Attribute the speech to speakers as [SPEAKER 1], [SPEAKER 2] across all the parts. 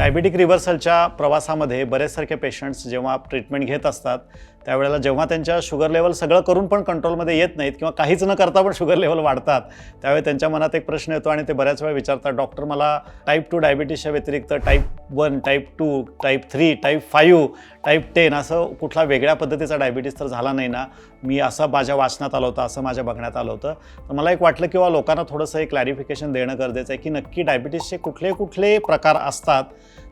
[SPEAKER 1] Diabetic रिव्हर्सलच्या प्रवासामध्ये बरेचसारखे patients जेव्हा treatment घेत असतात त्यावेळेला जेव्हा त्यांच्या शुगर लेवल सगळं करून पण कंट्रोलमध्ये येत नाहीत किंवा काहीच न करता पण शुगर लेवल वाढतात त्यावेळी त्यांच्या मनात एक प्रश्न येतो आणि ते बऱ्याच वेळा विचारतात डॉक्टर मला टाईप टू डायबिटीसच्या व्यतिरिक्त type one type two type three type five type ten असं कुठला वेगळ्या पद्धतीचा डायबिटीस तर झाला नाही ना. मी असं माझ्या वाचनात आलं होतं असं माझ्या बघण्यात आलं होतं. तर मला एक वाटलं किंवा लोकांना थोडंसं एक क्लॅरिफिकेशन देणं गरजेचं आहे की नक्की डायबिटीसचे कुठले कुठले प्रकार असतात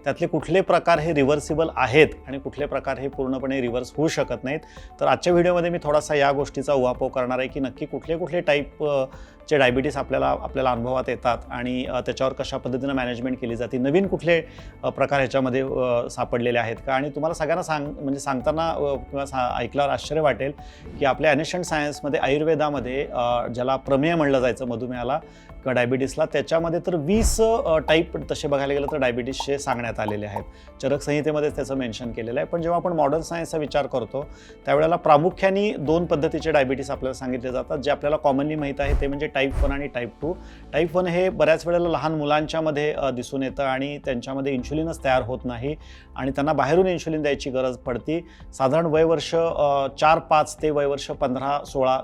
[SPEAKER 1] त्यातले कुठले प्रकार हे रिव्हर्सिबल आहेत आणि कुठले प्रकार हे पूर्णपणे रिव्हर्स होऊ शकत नाहीत. तर आजच्या व्हिडिओमध्ये मी थोडासा या गोष्टीचा उहापोह करणार आहे की नक्की कुठले कुठले टाईप चे डायबिटीस आपल्याला आपल्याला अनुभवात येतात आणि त्याच्यावर कशा पद्धतीनं मॅनेजमेंट केली जाते नवीन कुठले प्रकार ह्याच्यामध्ये सापडलेले आहेत का? आणि तुम्हाला सगळ्यांना सांग म्हणजे सांगताना किंवा सा ऐकल्यावर आश्चर्य वाटेल की आपल्या ॲनिशंट सायन्समध्ये आयुर्वेदामध्ये ज्याला प्रमेय म्हणलं जायचं मधुमेहाला किंवा डायबिटीसला त्याच्यामध्ये तर वीस टाईप तसे बघायला गेलं तर डायबिटीसचे सांगण्यात आलेले आहेत. चरक संहितेमध्येच त्याचं मेन्शन केलेलं आहे. पण जेव्हा आपण मॉडर्न सायन्सचा विचार करतो त्यावेळेला प्रामुख्याने दोन पद्धतीचे डायबिटीस आपल्याला सांगितले जातात. जे आपल्याला कॉमनली माहीत आहे ते म्हणजे टाईप वन आणि टाईप टू टाईप वन हे बऱ्याच वेळेला लहान मुलांच्यामध्ये दिसून येतं आणि त्यांच्यामध्ये इन्शुलिनच तयार होत नाही आणि त्यांना बाहेरून इन्शुलिन द्यायची गरज पडते. साधारण वयवर्ष चार पाच ते वयवर्ष पंधरा सोळा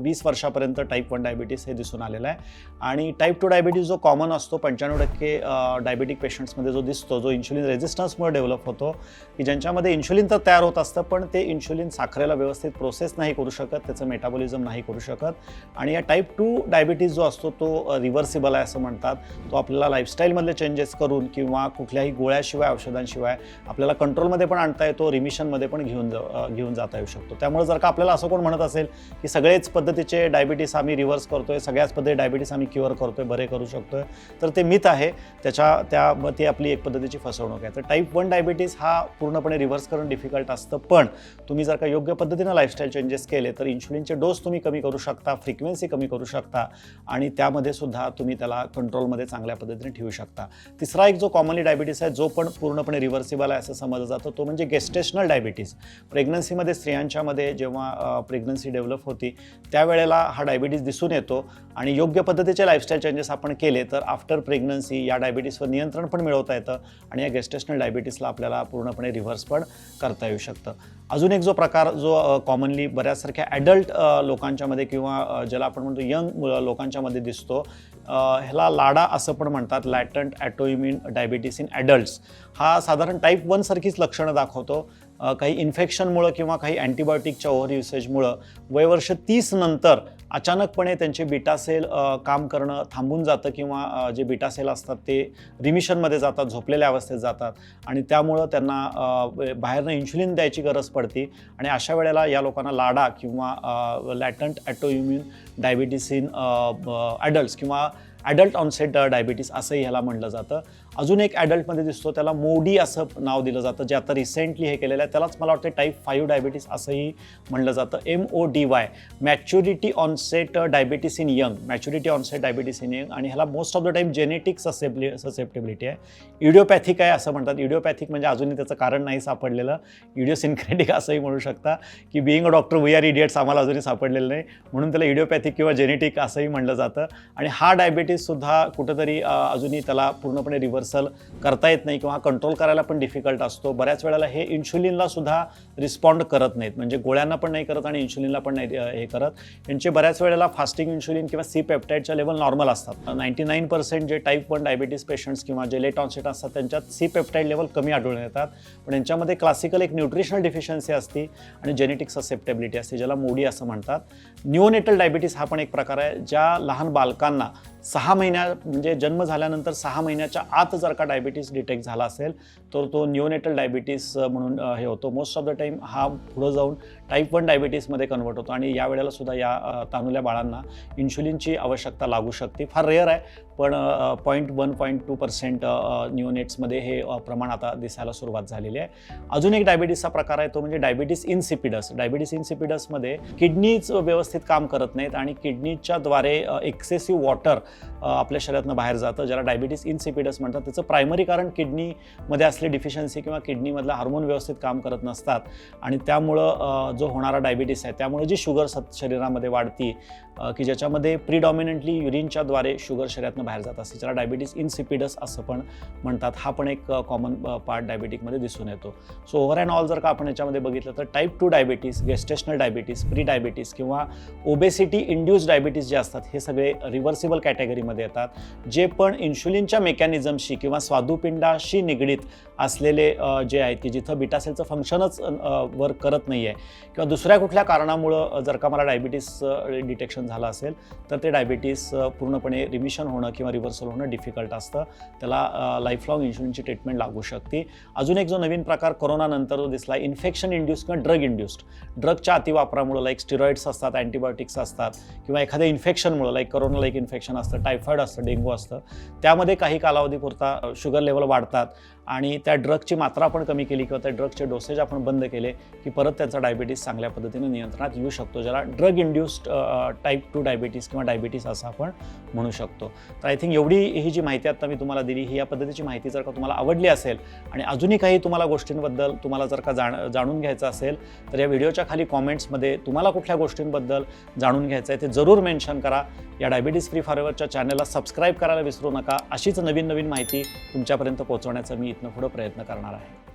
[SPEAKER 1] वीस वर्षापर्यंत टाईप वन डायबिटीस हे दिसून आलेलं आहे. आणि टाईप टू डायबिटीस जो कॉमन असतो पंच्याण्णव टक्के डायबिटिक पेशंट्समध्ये जो दिसतो जो इन्शुलिन रेझिस्टन्समुळे डेव्हलप होतो की ज्यांच्यामध्ये इन्शुलिन तर तयार होत असतं पण ते इन्शुलिन साखरेला व्यवस्थित प्रोसेस नाही करू शकत त्याचं मेटाबॉलिझम नाही करू शकत. आणि या टाईप टू डायबिटीज जो असतो तो रिव्हर्सिबल आहे असं म्हणतात. तो आपल्याला लाईफस्टाईलमधले चेंजेस करून किंवा कुठल्याही गोळ्याशिवाय औषधांशिवाय आपल्याला कंट्रोलमध्ये पण आणता येतो रिमिशनमध्ये पण घेऊन घेऊन जाता येऊ शकतो. त्यामुळे जर का आपल्याला असं कोण म्हणत असेल की सगळेच पद्धतीचे डायबिटीस आम्ही रिव्हर्स करतोय सगळ्याच पद्धती डायबिटीस आम्ही क्युअर करतोय बरे करू शकतोय तर ते मिथ आहे. त्याच्या त्या ती आपली एक पद्धतीची फसवणूक आहे. तर टाईप वन डायबिटीस हा पूर्णपणे रिव्हर्स करणं डिफिकल्ट असतं. पण तुम्ही जर का योग्य पद्धतीनं लाईफस्टाईल चेंजेस केले तर इन्शुलिनचे डोस तुम्ही कमी करू शकता फ्रिक्वेन्सी कमी करू शकता आणि त्यामध्ये सुद्धा तुम्ही त्याला कंट्रोलमध्ये चांगल्या पद्धतीने ठेवू शकता. तिसरा एक जो कॉमनली डायबिटीस आहे जो पण पूर्णपणे रिव्हर्सिबल आहे असं समजलं जातं तो म्हणजे गेस्टेशनल डायबिटीस प्रेग्नन्सीमध्ये स्त्रियांच्यामध्ये जेव्हा प्रेग्नन्सी डेव्हलप होती त्यावेळेला हा डायबिटीस दिसून येतो आणि योग्य पद्धतीचे लाईफस्टाईल चेंजेस आपण केले तर आफ्टर प्रेग्नन्सी या डायबिटीसवर नियंत्रण पण मिळवता येतं आणि या गेस्टेशनल डायबिटीसला आपल्याला पूर्णपणे रिव्हर्स पण करता येऊ शकतं. अजून एक जो प्रकार जो कॉमनली बऱ्याचसारख्या ॲडल्ट लोकांच्यामध्ये किंवा ज्याला आपण म्हणतो यंग लोकांच्यामध्ये दिसतो ह्याला लाडा असं पण म्हणतात latent autoimmune diabetes in adults हा साधारण टाईप वनसारखीच लक्षणं दाखवतो. काही इन्फेक्शनमुळं किंवा काही अँटीबायोटिकच्या ओव्हर युसेजमुळं वयवर्ष तीस नंतर अचानकपणे त्यांचे बीटा सेल काम करणं थांबून जातं किंवा जे बीटा सेल असतात ते रिमिशनमध्ये जातात झोपलेल्या अवस्थेत जातात आणि त्यामुळं त्यांना बाहेरनं इन्शुलिन द्यायची गरज पडते आणि अशा वेळेला या लोकांना लाडा किंवा latent autoimmune diabetes in adults किंवा ॲडल्ट ऑनसेट डायबिटीस असंही ह्याला म्हटलं जातं. अजून एक ॲडल्टमध्ये दिसतो त्याला मोडी असं नाव दिलं जातं जे आता रिसेंटली हे केलेलं आहे. त्यालाच मला वाटतं टाईप फाईव्ह डायबिटीस असंही म्हणलं जातं. M O D Y maturity onset diabetes in young maturity onset diabetes in young आणि ह्याला most of the time genetic susceptibly susceptibility आहे. इडिओपॅथिक आहे असं म्हणतात. इडिओपॅथिक म्हणजे अजूनही त्याचं कारण नाही सापडलेलं. इडिओसिनक्रेटिक असंही म्हणू शकता. की being a doctor we are idiots आम्हाला अजूनही सापडलेलं नाही. म्हणून त्याला इडिओपॅथिक किंवा जेनेटिक असंही म्हणलं जातं. आणि हा डायबिटीससुद्धा कुठंतरी अजूनही त्याला पूर्णपणे रिव्हर्स रिव्हर्सल करता येत नाही किंवा कंट्रोल करायला पण डिफिकल्ट असतो. बऱ्याच वेळेला हे इन्शुलिनला सुद्धा रिस्पॉन्ड करत नाहीत. म्हणजे गोळ्यांना पण नाही करत आणि इन्शुलिनला पण नाही हे करत. यांचे बऱ्याच वेळेला फास्टिंग इन्शुलिन किंवा सी पेप्टाईडच्या लेवल नॉर्मल असतात. नाईन्टी नाईन पर्सेंट जे टाईप वन डायबिटीस पेशंट्स किंवा जे लेट ऑनसेट असतात त्यांच्यात सी पेप्टाईड लेवल कमी आढळून येतात. पण यांच्यामध्ये क्लासिकल एक न्यूट्रिशनल डिफिशियन्सी असते आणि जेनेटिक ससेप्टेबिलिटी असते ज्याला मोडी असं म्हणतात. न्यूनेटल डायबिटीस हा पण एक प्रकार आहे ज्या लहान बालकांना सहा महिन्या म्हणजे जन्म झाल्यानंतर सहा महिन्याच्या आत जर का डायबिटीस डिटेक्ट झाला असेल तर तो न्यूनेटल डायबिटीस म्हणून हे होतो. मोस्ट ऑफ द टाईम हा पुढं जाऊन टाईप वन डायबिटीसमध्ये कन्वर्ट होतो आणि या वेळेला सुद्धा या तानुल्या बाळांना इन्शुलिनची आवश्यकता लागू शकते. फार रेअर आहे पण point one point two percent न्यूनेट्समध्ये हे प्रमाण आता दिसायला सुरुवात झालेली आहे. अजून एक डायबिटीसचा प्रकार आहे तो म्हणजे डायबिटीस इन्सिपिडस डायबिटीस इन्सिपिडसमध्ये किडनीच व्यवस्थित काम करत नाहीत आणि किडनीच्या द्वारे एक्सेसिव्ह वॉटर आपल्या शरीरातनं बाहेर जातं ज्याला डायबिटीस इन्सिपिडस म्हणतात. त्याचं प्रायमरी कारण किडनीमध्ये असले डिफिशियन्सी किंवा किडनीमधला हार्मोन व्यवस्थित काम करत नसतात. आणि त्यामुळं जो होणारा डायबिटीस आहे त्यामुळे जी शुगर सत शरीरामध्ये वाढती की ज्याच्यामध्ये प्रिडॉमिनंटली युरिनच्या द्वारे शुगर शरीरातनं बाहेर जात असते ज्याला डायबिटीस इन्सिपिडस असं पण म्हणतात. हा पण एक कॉमन पार्ट डायबिटिकमध्ये दिसून येतो. सो ओव्हर अँड ऑल जर का आपण याच्यामध्ये बघितलं तर type two diabetes gestational diabetes pre diabetes किंवा ओबेसिटी इंड्यूस डायबिटीस जे असतात हे सगळे रिव्हर्सिबल कॅटेगरीमध्ये येतात जे पण इन्शुलिनच्या मेकॅनिझमशी किंवा स्वादुपिंडाशी निगडीत असलेले जे आहेत की जिथं बिटासेलचं फंक्शनच वर्क करत नाही आहे किंवा दुसऱ्या कुठल्या कारणामुळं जर का मला डायबिटीस डिटेक्शन झालं असेल तर ते डायबिटीस पूर्णपणे रिमिशन होणं किंवा रिव्हर्सल होणं डिफिकल्ट असतं. त्याला लाईफ लाँग इन्शुलिनची ट्रीटमेंट लागू शकते. अजून एक जो नवीन प्रकार कोरोनानंतर जो दिसला इन्फेक्शन इंड्यूस किंवा ड्रग इंड्युस्ड ड्रगच्या अतिवापरामुळं लाईक स्टिरॉइड्स असतात अँटीबायोटिक्स असतात किंवा एखाद्या इन्फेक्शनमुळं लाईक कोरोना लाईक इन्फेक्शन असतात असतं टायफॉईड असतं डेंग्यू असतं. त्यामध्ये काही कालावधीपुरता शुगर लेवल वाढतात आणि त्या ड्रगची मात्रा आपण कमी केली किंवा त्या ड्रगचे डोसेज आपण बंद केले की परत त्यांचा डायबिटीस चांगल्या पद्धतीने नियंत्रणात येऊ शकतो ज्याला drug induced type two diabetes किंवा डायबिटीस असं आपण म्हणू शकतो. तर आय थिंक एवढी ही जी माहिती आता मी तुम्हाला दिली ही या पद्धतीची माहिती जर का तुम्हाला आवडली असेल आणि अजूनही काही तुम्हाला गोष्टींबद्दल तुम्हाला जर का जाण जाणून घ्यायचं असेल तर या व्हिडिओच्या खाली कॉमेंट्समध्ये तुम्हाला कुठल्या गोष्टींबद्दल जाणून घ्यायचं आहे ते जरूर मेन्शन करा. या डायबिटीस फ्री आमच्या चॅनलला सबस्क्राईब करायला विसरू नका. अशीच नवीन नवीन माहिती तुमच्यापर्यंत पोहोचवण्याचा मी इथनं पुढं प्रयत्न करणार आहे.